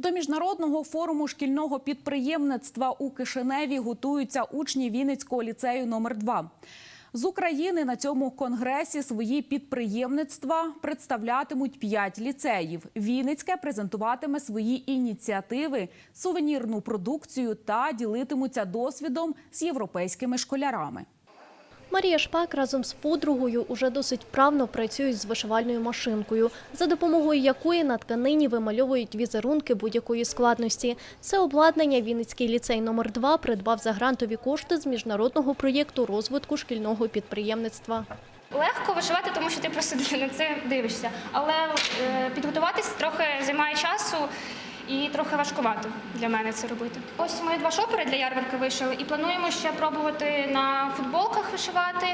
До міжнародного форуму шкільного підприємництва у Кишиневі готуються учні Вінницького ліцею номер 2 З України на цьому конгресі свої підприємництва представлятимуть п'ять ліцеїв. Вінницьке презентуватиме свої ініціативи, сувенірну продукцію та ділитимуться досвідом з європейськими школярами. Марія Шпак разом з подругою уже досить вправно працюють з вишивальною машинкою, за допомогою якої на тканині вимальовують візерунки будь-якої складності. Це обладнання Вінницький ліцей номер 2 придбав за грантові кошти з міжнародного проєкту розвитку шкільного підприємництва. Легко вишивати, тому що ти просто на це дивишся. Але е, підготуватись трохи займає часу і трохи важкувато для мене це робити. Ось ми два шопери для ярмарки вишили і плануємо ще пробувати на футболках вишивати.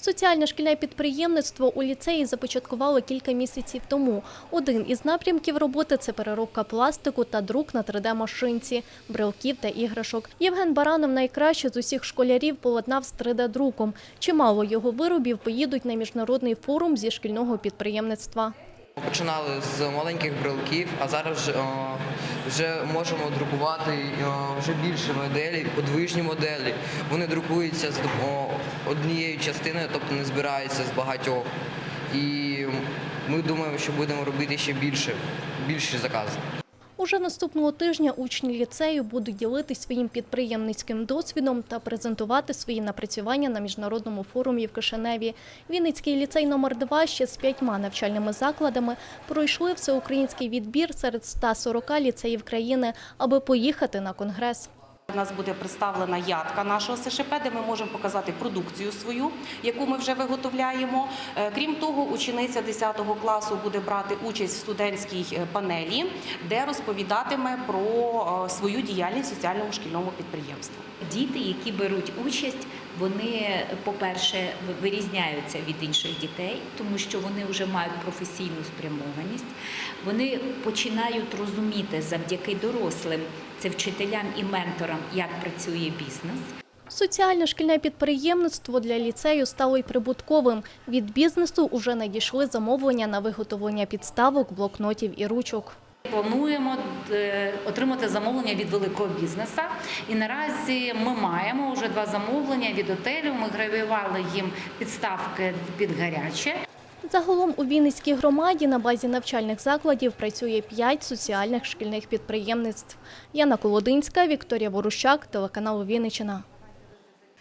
Соціальне шкільне підприємництво у ліцеї започаткувало кілька місяців тому. Один із напрямків роботи це переробка пластику та друк на 3D-машинці, брелків та іграшок. Євген Баранов найкраще з усіх школярів поладнав з 3D-друком. Чимало його виробів поїдуть на міжнародний форум зі шкільного підприємництва. Починали з маленьких брелків, а зараз о, вже можемо друкувати о, вже більше моделі, подвижні моделі. Вони друкуються з однією частиною, тобто не збираються з багатьох. І ми думаємо, що будемо робити ще більше, більші закази. Уже наступного тижня учні ліцею будуть ділитись своїм підприємницьким досвідом та презентувати свої напрацювання на міжнародному форумі в Кишиневі. Вінницький ліцей номер 2 ще з п'ятьма навчальними закладами пройшли всеукраїнський відбір серед 140 ліцеїв країни, аби поїхати на конгрес. У нас буде представлена ядка нашого СШП, де ми можемо показати продукцію свою, яку ми вже виготовляємо. Е, Крім того, учениця 10 класу буде брати участь в студентській е, панелі, де розповідатиме про е, свою діяльність в соціальному шкільному підприємстві. Діти, які беруть участь, вони, по-перше, вирізняються від інших дітей, тому що вони вже мають професійну спрямованість. Вони починають розуміти завдяки дорослим, це вчителям і менторам, як працює бізнес. Соціальне шкільне підприємництво для ліцею стало й прибутковим. Від бізнесу уже надійшли замовлення на виготовлення підставок, блокнотів і ручок. Плануємо е, отримати замовлення від великого бізнесу. І наразі ми маємо вже два замовлення від отелю. Ми гравіювали їм підставки під гаряче. Загалом у Вінницькій громаді на базі навчальних закладів працює п'ять соціальних шкільних підприємництв. Яна Колодинська, Вікторія Ворущак, телеканал Вінниччина.